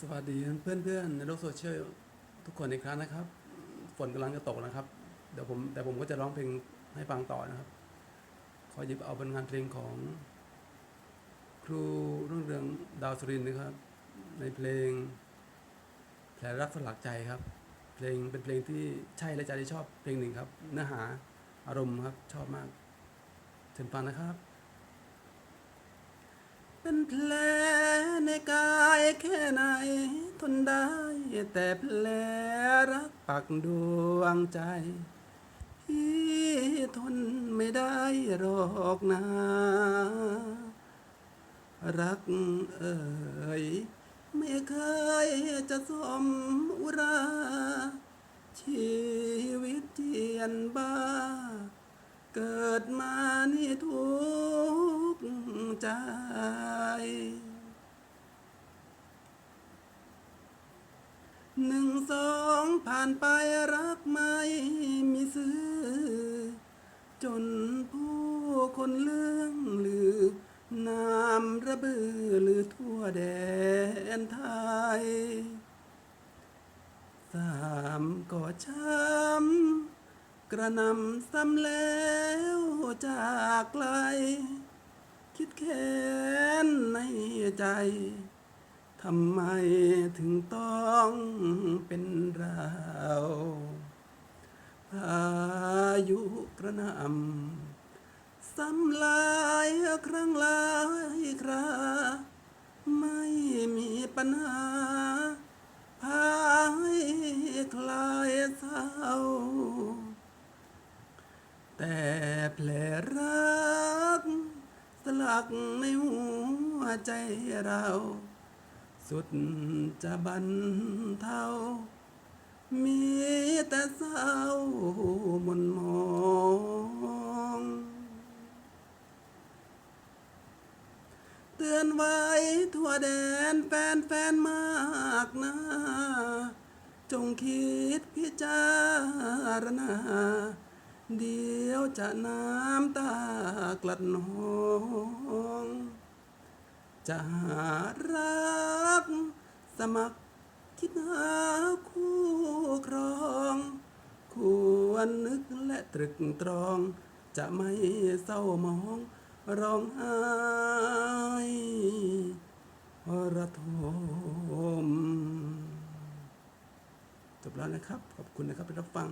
สวัสดีเพื่อนๆในโลกโซเชียลทุกคนอีกครั้งนะครับ ฝนกำลังจะตกนะครับ เดี๋ยวผมแต่ผมก็จะร้องเพลงให้ฟังต่อนะครับ ขอหยิบเอาเป็นงานเพลงของ ครูรุ่งเรืองดาวสุรินนะครับ ในเพลงแผลรักสลักใจครับ เพลงเป็นเพลงที่ใช่และใจที่ชอบเพลงหนึ่งครับ เนื้อหาอารมณ์ครับชอบมากเชิญฟังนะครับ เป็นแผลในกา แค่ไหน ทนได้ แต่แผลรักปักดวงใจที่ทนไม่ได้หรอกนะ รักเอ่ยไม่เคยจะสมอุรา ชีวิตเจียนบ้า เกิดมานี่ทุกใจ หนึ่งสองผ่านไปรักไม่มีซื้อ จนผู้คนเรื่องลือนามระเบือลือทั่วแดนไทย สามก็ช้ำกระนำซ้ำแล้วจากไกล คิดแค้นในใจ ทำไมถึงต้องเป็นเราพายุกระหนำซ้ำลายครั้งลายคราไม่มีปัญหาพาให้คลายเศร้า แต่แผลรัก สลักในหัวใจเรา สุดจะบรรเทามีแต่เศร้ามนมองเตือนไว้ทั่วแดนแฟนแฟนมากนะจงคิดพิจารณา เดี๋ยวจะน้ำตากลัดนอง จะหารัก สมัครคิดหาคู่ครอง ควรนึกและตรึกตรอง จะไม่เศร้ามองร้องไห้ระทมจบแล้วนะครับ ขอบคุณนะครับที่รับฟัง